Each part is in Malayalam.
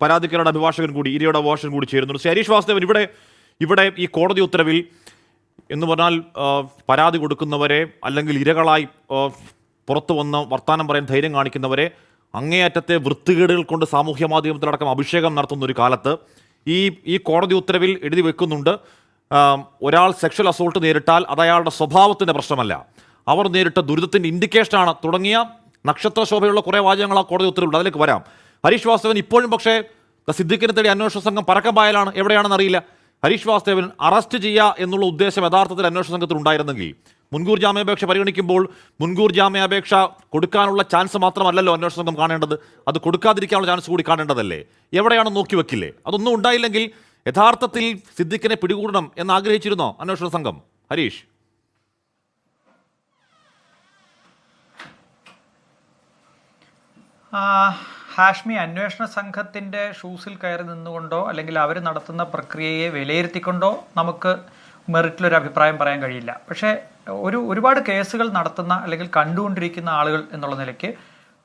പരാതിക്കാരുടെ അഭിഭാഷകൻ കൂടി ഇരയുടെ അഭിഭാഷകൻ കൂടി ചേരുന്നുണ്ട്. ശരീഷ് വാസുദേവൻ ഇവിടെ ഇവിടെ ഈ കോടതി ഉത്തരവിൽ എന്ന് പറഞ്ഞാൽ പരാതി കൊടുക്കുന്നവരെ അല്ലെങ്കിൽ ഇരകളായി പുറത്തു വന്ന് വർത്തമാനം പറയാൻ ധൈര്യം കാണിക്കുന്നവരെ അങ്ങേയറ്റത്തെ വൃത്തികേടുകൾ കൊണ്ട് സാമൂഹ്യ മാധ്യമത്തിലടക്കം അഭിഷേകം നടത്തുന്ന ഒരു കാലത്ത് ഈ ഈ കോടതി ഉത്തരവിൽ എഴുതി വെക്കുന്നുണ്ട്. ഒരാൾ സെക്ഷൽ അസോൾട്ട് നേരിട്ടാൽ അത് അയാളുടെ സ്വഭാവത്തിന്റെ പ്രശ്നമല്ല. അവർ നേരിട്ട ദുരിതത്തിന്റെ ഇൻഡിക്കേഷനാണ് തുടങ്ങിയ നക്ഷത്ര ശോഭയുള്ള കുറേ വാചകങ്ങൾ ആ കോടതി ഉത്തരവുണ്ട് അതിലേക്ക് വരാം. ഹരീഷ് വാസ്തവൻ ഇപ്പോഴും പക്ഷേ സിദ്ദിഖിനെ തേടി അന്വേഷണ സംഘം പായലാണ്. എവിടെയാണെന്ന് അറിയില്ല. ഹരീഷ് വാസ്തവൻ അറസ്റ്റ് ചെയ്യുക എന്നുള്ള ഉദ്ദേശം യഥാർത്ഥത്തിൽ അന്വേഷണ സംഘത്തിൽ ഉണ്ടായിരുന്നെങ്കിൽ മുൻകൂർ ജാമ്യാപേക്ഷ പരിഗണിക്കുമ്പോൾ മുൻകൂർ ജാമ്യാപേക്ഷ കൊടുക്കാനുള്ള ചാൻസ് മാത്രമല്ലല്ലോ അന്വേഷണ സംഘം കാണേണ്ടത്. അത് കൊടുക്കാതിരിക്കാനുള്ള ചാൻസ് കൂടി കാണേണ്ടതല്ലേ? എവിടെയാണ് നോക്കി വെക്കില്ലേ? അതൊന്നും ഉണ്ടായില്ലെങ്കിൽ യഥാർത്ഥത്തിൽ സിദ്ദിഖിനെ പിടികൂടണം എന്ന് ആഗ്രഹിച്ചിരുന്നോ അന്വേഷണ സംഘം? ഹരീഷ്. ആ, ഹാഷ്മി അന്വേഷണ സംഘത്തിന്റെ ഷൂസിൽ കയറി നിന്നുകൊണ്ടോ അല്ലെങ്കിൽ അവർ നടത്തുന്ന പ്രക്രിയയെ വിലയിരുത്തിക്കൊണ്ടോ നമുക്ക് മെറിറ്റിലൊരു അഭിപ്രായം പറയാൻ കഴിയില്ല. പക്ഷേ ഒരു ഒരുപാട് കേസുകൾ നടത്തുന്ന അല്ലെങ്കിൽ കണ്ടുകൊണ്ടിരിക്കുന്ന ആളുകൾ എന്നുള്ള നിലയ്ക്ക്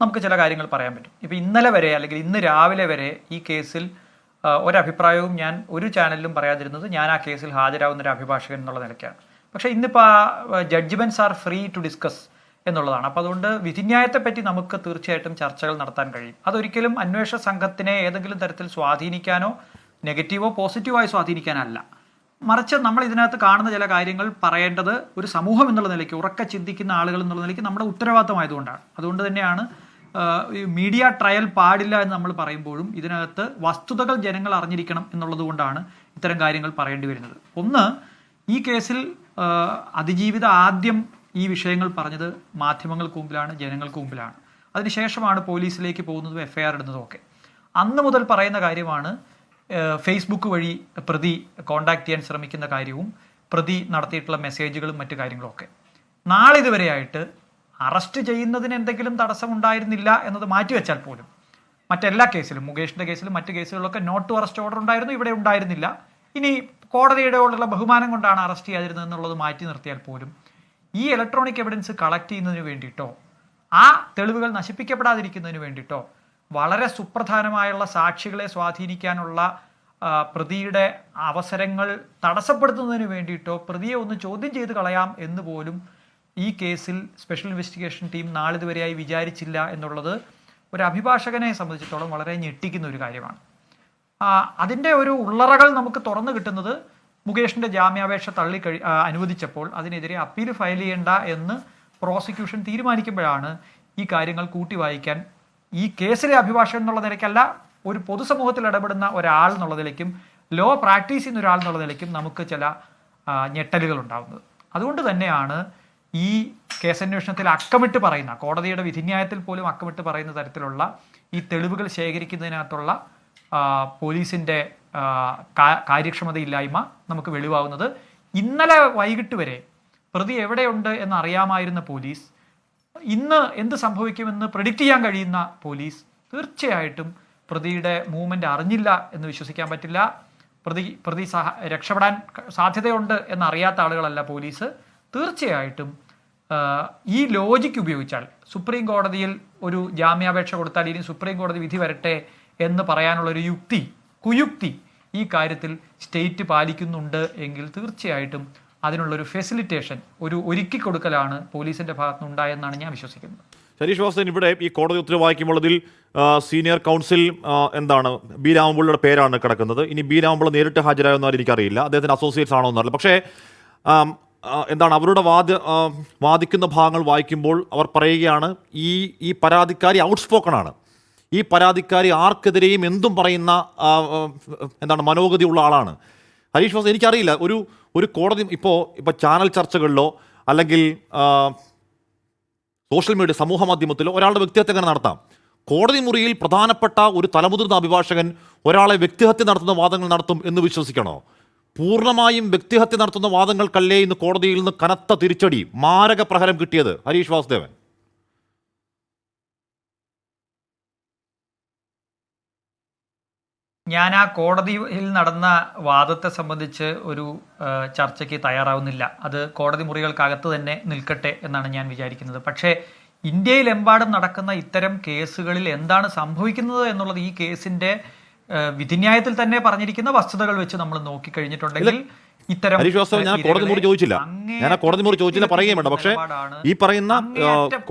നമുക്ക് ചില കാര്യങ്ങൾ പറയാൻ പറ്റും. ഇപ്പോൾ ഇന്നലെ വരെ അല്ലെങ്കിൽ ഇന്ന് രാവിലെ വരെ ഈ കേസിൽ ഒരഭിപ്രായവും ഞാൻ ഒരു ചാനലിലും പറയാതിരുന്നത് ഞാൻ ആ കേസിൽ ഹാജരാകുന്ന ഒരു അഭിഭാഷകൻ എന്നുള്ള നിലയ്ക്കാണ്. പക്ഷേ ഇന്നിപ്പോൾ judgements are free to discuss എന്നുള്ളതാണ്. അപ്പോൾ അതുകൊണ്ട് വിധിന്യായത്തെപ്പറ്റി നമുക്ക് തീർച്ചയായിട്ടും ചർച്ചകൾ നടത്താൻ കഴിയും. അതൊരിക്കലും അന്വേഷണ സംഘത്തിനെ ഏതെങ്കിലും തരത്തിൽ സ്വാധീനിക്കാനോ നെഗറ്റീവോ പോസിറ്റീവായി സ്വാധീനിക്കാനല്ല. മറിച്ച് നമ്മൾ ഇതിനകത്ത് കാണുന്ന ചില കാര്യങ്ങൾ പറയേണ്ടത് ഒരു സമൂഹം എന്നുള്ള നിലയ്ക്ക് ഉറക്ക ചിന്തിക്കുന്ന ആളുകൾ എന്നുള്ള നിലയ്ക്ക് നമ്മുടെ ഉത്തരവാദിത്തമായതുകൊണ്ടാണ്. അതുകൊണ്ട് തന്നെയാണ് മീഡിയ ട്രയൽ പാടില്ല എന്ന് നമ്മൾ പറയുമ്പോഴും ഇതിനകത്ത് വസ്തുതകൾ ജനങ്ങൾ അറിഞ്ഞിരിക്കണം എന്നുള്ളത് കൊണ്ടാണ് ഇത്തരം കാര്യങ്ങൾ പറയേണ്ടി വരുന്നത്. ഒന്ന് ഈ കേസിൽ അതിജീവിത ആദ്യം ഈ വിഷയങ്ങൾ പറഞ്ഞത് മാധ്യമങ്ങൾക്ക് മുമ്പിലാണ് ജനങ്ങൾക്ക് മുമ്പിലാണ്. അതിനുശേഷമാണ് പോലീസിലേക്ക് പോകുന്നതും എഫ് ഐ ആർ ഇടുന്നതും ഒക്കെ അന്ന് മുതൽ പറയുന്ന കാര്യമാണ് ഫേസ്ബുക്ക് വഴി പ്രതി കോണ്ടാക്ട് ചെയ്യാൻ ശ്രമിക്കുന്ന കാര്യവും പ്രതി നടത്തിയിട്ടുള്ള മെസ്സേജുകളും മറ്റു കാര്യങ്ങളും ഒക്കെ നാളിതുവരെയായിട്ട് അറസ്റ്റ് ചെയ്യുന്നതിന് എന്തെങ്കിലും തടസ്സമുണ്ടായിരുന്നില്ല എന്നത് മാറ്റിവെച്ചാൽ പോലും മറ്റെല്ലാ കേസിലും മുകേഷിന്റെ കേസിലും മറ്റു കേസുകളിലൊക്കെ നോട്ട് ടു അറസ്റ്റ് ഓർഡർ ഉണ്ടായിരുന്നു ഇവിടെ ഉണ്ടായിരുന്നില്ല. ഇനി കോടതിയുടെ ഉള്ള ബഹുമാനം കൊണ്ടാണ് അറസ്റ്റ് ചെയ്യാതിരുന്നത് എന്നുള്ളത് മാറ്റി നിർത്തിയാൽ പോലും ഈ ഇലക്ട്രോണിക് എവിഡൻസ് കളക്ട് ചെയ്യുന്നതിന് വേണ്ടിയിട്ടോ ആ തെളിവുകൾ നശിപ്പിക്കപ്പെടാതിരിക്കുന്നതിന് വേണ്ടിയിട്ടോ വളരെ സുപ്രധാനമായുള്ള സാക്ഷികളെ സ്വാധീനിക്കാനുള്ള പ്രതിയുടെ അവസരങ്ങൾ തടസ്സപ്പെടുത്തുന്നതിന് വേണ്ടിയിട്ടോ പ്രതിയെ ഒന്ന് ചോദ്യം ചെയ്ത് കളയാം എന്ന് പോലും ഈ കേസിൽ സ്പെഷ്യൽ ഇൻവെസ്റ്റിഗേഷൻ ടീം നാളിതുവരെയായി വിചാരിച്ചില്ല എന്നുള്ളത് ഒരു അഭിഭാഷകനെ സംബന്ധിച്ചിടത്തോളം വളരെ ഞെട്ടിക്കുന്ന ഒരു കാര്യമാണ്. അതിന്റെ ഒരു ഉള്ളറകൾ നമുക്ക് തുറന്നു കിട്ടുന്നത് മുകേഷിന്റെ ജാമ്യാപേക്ഷ തള്ളി കഴി ആ, അനുവദിച്ചപ്പോൾ അതിനെതിരെ അപ്പീൽ ഫയൽ ചെയ്യേണ്ട എന്ന് പ്രോസിക്യൂഷൻ തീരുമാനിക്കുമ്പോഴാണ് ഈ കാര്യങ്ങൾ കൂട്ടി വായിക്കാൻ ഈ കേസിലെ അഭിഭാഷകൻ എന്നുള്ള നിലയ്ക്കല്ല ഒരു പൊതുസമൂഹത്തിൽ ഇടപെടുന്ന ഒരാൾ എന്നുള്ള നിലയ്ക്കും ലോ പ്രാക്ടീസ് ചെയ്യുന്ന ഒരാൾ എന്നുള്ള നിലയ്ക്കും നമുക്ക് ചില ഞെട്ടലുകൾ ഉണ്ടാകുന്നത് അതുകൊണ്ട് തന്നെയാണ് ഈ കേസന്വേഷണത്തിൽ അക്കമിട്ട് പറയുന്ന കോടതിയുടെ വിധിന്യായത്തിൽ പോലും അക്കമിട്ട് പറയുന്ന തരത്തിലുള്ള ഈ തെളിവുകൾ ശേഖരിക്കുന്നതിനകത്തുള്ള പോലീസിന്റെ കാര്യക്ഷമതയില്ലായ്മ നമുക്ക് വെളിവാകുന്നത് ഇന്നലെ വൈകിട്ട് വരെ. പ്രതി എവിടെയുണ്ട് എന്ന് അറിയാമായിരുന്ന പോലീസ് ഇന്ന് എന്ത് സംഭവിക്കുമെന്ന് പ്രഡിക്റ്റ് ചെയ്യാൻ കഴിയുന്ന പോലീസ് തീർച്ചയായിട്ടും പ്രതിയുടെ മൂവ്മെന്റ് അറിഞ്ഞില്ല എന്ന് വിശ്വസിക്കാൻ പറ്റില്ല. പ്രതി പ്രതി സഹ രക്ഷപ്പെടാൻ സാധ്യതയുണ്ട് സാധ്യതയുണ്ട് എന്നറിയാത്ത ആളുകളല്ല പോലീസ്. തീർച്ചയായിട്ടും ഈ ലോജിക്ക് ഉപയോഗിച്ചാൽ സുപ്രീം കോടതിയിൽ ഒരു ജാമ്യാപേക്ഷ കൊടുത്താൽ ഇനി സുപ്രീം കോടതി വിധി വരട്ടെ എന്ന് പറയാനുള്ള ഒരു യുക്തി കുയുക്തി ഈ കാര്യത്തിൽ സ്റ്റേറ്റ് പാലിക്കുന്നുണ്ട് എങ്കിൽ തീർച്ചയായിട്ടും അതിനുള്ളൊരു ഫെസിലിറ്റേഷൻ ഒരു ഒരുക്കി കൊടുക്കലാണ് പോലീസിന്റെ ഭാഗത്തുനിന്ന് ഉണ്ടായെന്നാണ് ഞാൻ വിശ്വസിക്കുന്നത്. ഹരീഷ് വാസൻ ഇവിടെ ഈ കോടതി ഉത്തരവ് വായിക്കുമ്പോൾ അതിൽ സീനിയർ കൗൺസിൽ എന്താണ് ബി. രാമപിള്ളയുടെ പേരാണ് കിടക്കുന്നത്. ഇനി ബി. രാമപിള്ള നേരിട്ട് ഹാജരായെന്നാലും എനിക്കറിയില്ല. അദ്ദേഹത്തിന് അസോസിയേറ്റ്സ് ആണോ എന്നറിയില്ല. പക്ഷേ എന്താണ് അവരുടെ വാദ വാദിക്കുന്ന ഭാഗങ്ങൾ വായിക്കുമ്പോൾ അവർ പറയുകയാണ് ഈ ഈ പരാതിക്കാരി ഔട്ട്സ്പോക്കൺ ആണ്. ഈ പരാതിക്കാരി ആർക്കെതിരെയും എന്തും പറയുന്ന എന്താണ് മനോഗതിയുള്ള ആളാണ്. ഹരീഷ് വാസ് എനിക്കറിയില്ല. ഒരു ഒരു കോടതി ഇപ്പോൾ ഇപ്പോൾ ചാനൽ ചർച്ചകളിലോ അല്ലെങ്കിൽ സോഷ്യൽ മീഡിയ സമൂഹ മാധ്യമത്തിലോ ഒരാളുടെ വ്യക്തിഹത്യ നടത്താം. കോടതി മുറിയിൽ പ്രധാനപ്പെട്ട ഒരു തലമുതിർന്ന അഭിഭാഷകൻ ഒരാളെ വ്യക്തിഹത്യ നടത്തുന്ന വാദങ്ങൾ നടത്തും എന്ന് വിശ്വസിക്കണോ? പൂർണമായും വ്യക്തിഹത്യ നടത്തുന്ന വാദങ്ങൾക്കല്ലേ ഇന്ന് കോടതിയിൽ നിന്ന് കനത്ത തിരിച്ചടി മാരക പ്രഹരം കിട്ടിയത് ഹരീഷ് വാസുദേവൻ? ഞാൻ ആ കോടതിയിൽ നടന്ന വാദത്തെ സംബന്ധിച്ച് ഒരു ചർച്ചയ്ക്ക് തയ്യാറാവുന്നില്ല. അത് കോടതി മുറികൾക്കകത്ത് തന്നെ നിൽക്കട്ടെ എന്നാണ് ഞാൻ വിചാരിക്കുന്നത്. പക്ഷേ ഇന്ത്യയിലെമ്പാടും നടക്കുന്ന ഇത്തരം കേസുകളിൽ എന്താണ് സംഭവിക്കുന്നത് എന്നുള്ളത് ഈ കേസിന്റെ വിധിന്യായത്തിൽ തന്നെ പറഞ്ഞിരിക്കുന്ന വസ്തുതകൾ വെച്ച് നമ്മൾ നോക്കിക്കഴിഞ്ഞിട്ടുണ്ടെങ്കിൽ ഇത്തരം ഞാൻ കോടതി മുറി ചോദിച്ചില്ല. ഞാൻ കോടതി മുറി ചോദിച്ചില്ല പറയുകയും വേണ്ട. പക്ഷേ ഈ പറയുന്ന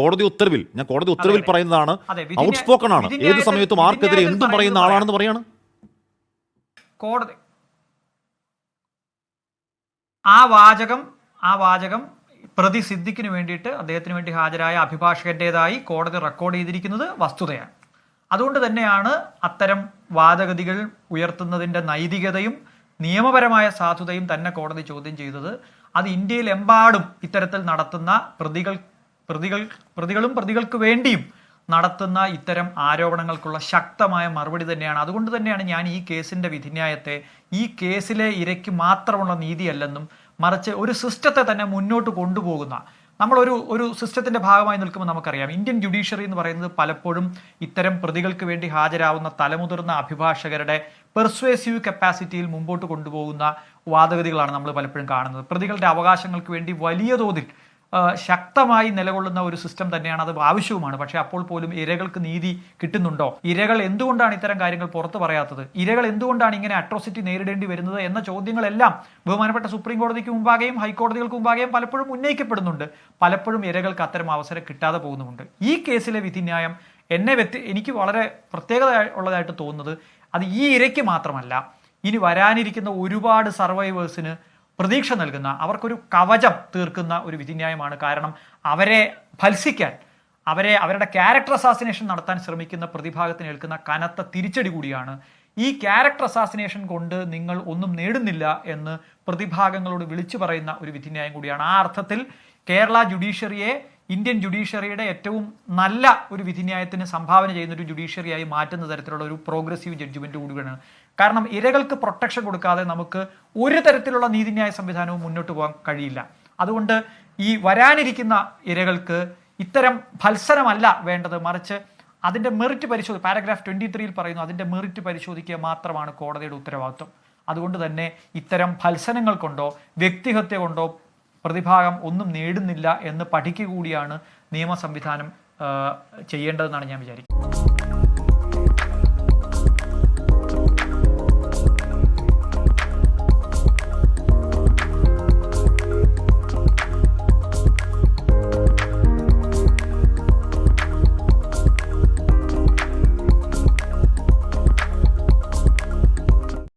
കോടതി ഉത്തരവിൽ ഞാൻ കോടതി ഉത്തരവിൽ. പറയുന്നതാണ് ഔട്ട് സ്പോക്കൺ ഔട്ട്സ്പോക്കൺ ആണ്. ഏത് സമയത്തും ആർക്കെതിരെ എന്തും പറയുന്ന ആളാണെന്ന് പറയാണ്. കോടതി. ആ വാചകം ആ വാചകം പ്രതി വേണ്ടിയിട്ട് അദ്ദേഹത്തിന് വേണ്ടി ഹാജരായ അഭിഭാഷകന്റേതായി കോടതി റെക്കോർഡ് ചെയ്തിരിക്കുന്നത് വസ്തുതയാണ്. അതുകൊണ്ട് തന്നെയാണ് അത്തരം വാദഗതികൾ ഉയർത്തുന്നതിന്റെ നൈതികതയും നിയമപരമായ സാധുതയും തന്നെ കോടതി ചോദ്യം ചെയ്തത്. അത് ഇന്ത്യയിലെമ്പാടും ഇത്തരത്തിൽ നടത്തുന്ന പ്രതികൾ പ്രതികൾ പ്രതികളും പ്രതികൾക്ക് വേണ്ടിയും നടത്തുന്ന ഇത്തരം ആരോപണങ്ങൾക്കുള്ള ശക്തമായ മറുപടി തന്നെയാണ്. അതുകൊണ്ട് തന്നെയാണ് ഞാൻ ഈ കേസിന്റെ വിധിന്യായത്തെ ഈ കേസിലെ ഇരയ്ക്ക് മാത്രമുള്ള നീതിയല്ലെന്നും മറിച്ച് ഒരു സിസ്റ്റത്തെ തന്നെ മുന്നോട്ട് കൊണ്ടുപോകുന്ന നമ്മളൊരു ഒരു സിസ്റ്റത്തിന്റെ ഭാഗമായി നിൽക്കുമ്പോൾ നമുക്കറിയാം. ഇന്ത്യൻ ജുഡീഷ്യറി എന്ന് പറയുന്നത് പലപ്പോഴും ഇത്തരം പ്രതികൾക്ക് വേണ്ടി ഹാജരാവുന്ന തലമുതിർന്ന അഭിഭാഷകരുടെ പെർസ്വേസീവ് കപ്പാസിറ്റിയിൽ മുമ്പോട്ട് കൊണ്ടുപോകുന്ന വാദഗതികളാണ് നമ്മൾ പലപ്പോഴും കാണുന്നത്. പ്രതികളുടെ അവകാശങ്ങൾക്ക് വേണ്ടി വലിയ തോതിൽ ശക്തമായി നിലകൊള്ളുന്ന ഒരു സിസ്റ്റം തന്നെയാണ് അത് ആവശ്യവുമാണ്. പക്ഷേ അപ്പോൾ പോലും ഇരകൾക്ക് നീതി കിട്ടുന്നുണ്ടോ? ഇരകൾ എന്തുകൊണ്ടാണ് ഇത്തരം കാര്യങ്ങൾ പുറത്തു പറയാത്തത്? ഇരകൾ എന്തുകൊണ്ടാണ് ഇങ്ങനെ അട്രോസിറ്റി നേരിടേണ്ടി വരുന്നത് എന്ന ചോദ്യങ്ങളെല്ലാം ബഹുമാനപ്പെട്ട സുപ്രീം കോടതിക്ക് മുമ്പാകെയും ഹൈക്കോടതികൾക്ക് മുമ്പാകെയും പലപ്പോഴും ഉന്നയിക്കപ്പെടുന്നുണ്ട്. പലപ്പോഴും ഇരകൾക്ക് അത്തരം അവസരം കിട്ടാതെ പോകുന്നുമുണ്ട്. ഈ കേസിലെ വിധിന്യായം എന്നെ വ്യക്തി എനിക്ക് വളരെ പ്രത്യേകത ഉള്ളതായിട്ട് തോന്നുന്നത് അത് ഈ ഇരയ്ക്ക് മാത്രമല്ല ഇനി വരാനിരിക്കുന്ന ഒരുപാട് സർവൈവേഴ്സിന് പ്രതീക്ഷ നൽകുന്ന അവർക്കൊരു കവചം തീർക്കുന്ന ഒരു വിധിന്യായമാണ്. കാരണം അവരെ ഫൽസിക്കാൻ അവരെ അവരുടെ ക്യാരക്ടർ അസാസിനേഷൻ നടത്താൻ ശ്രമിക്കുന്ന പ്രതിഭാഗത്തിന് ഏൽക്കുന്ന കനത്ത തിരിച്ചടി കൂടിയാണ്. ഈ ക്യാരക്ടർ അസാസിനേഷൻ കൊണ്ട് നിങ്ങൾ ഒന്നും നേടുന്നില്ല എന്ന് പ്രതിഭാഗങ്ങളോട് വിളിച്ചു പറയുന്ന ഒരു വിധിന്യായം കൂടിയാണ്. ആ അർത്ഥത്തിൽ കേരള ജുഡീഷ്യറിയെ ഇന്ത്യൻ ജുഡീഷ്യറിയുടെ ഏറ്റവും നല്ല ഒരു വിധിന്യായത്തിന് സംഭാവന ചെയ്യുന്ന ഒരു ജുഡീഷ്യറിയായി മാറ്റുന്ന തരത്തിലുള്ള ഒരു പ്രോഗ്രസീവ് ജഡ്ജ്മെന്റ് കൂടിയാണ് കാരണം ഇരകൾക്ക് പ്രൊട്ടക്ഷൻ കൊടുക്കാതെ നമുക്ക് ഒരു തരത്തിലുള്ള നീതിന്യായ സംവിധാനവും മുന്നോട്ട് പോകാൻ കഴിയില്ല. അതുകൊണ്ട് ഈ വരാനിരിക്കുന്ന ഇരകൾക്ക് ഇത്തരം ഭത്സരമല്ല വേണ്ടത്. മറിച്ച് അതിന്റെ മെറിറ്റ് പരിശോധി പാരഗ്രാഫ് ട്വന്റി ത്രീയിൽ പറയുന്നു അതിന്റെ മെറിറ്റ് പരിശോധിക്കുക മാത്രമാണ് കോടതിയുടെ ഉത്തരവാദിത്വം. അതുകൊണ്ട് തന്നെ ഇത്തരം ഭത്സനങ്ങൾ കൊണ്ടോ വ്യക്തിഹത്യ കൊണ്ടോ പ്രതിഭാഗം ഒന്നും നേടുന്നില്ല എന്ന് പഠിക്കുക കൂടിയാണ് നിയമ സംവിധാനം ചെയ്യേണ്ടതെന്നാണ് ഞാൻ വിചാരിക്കുന്നത്.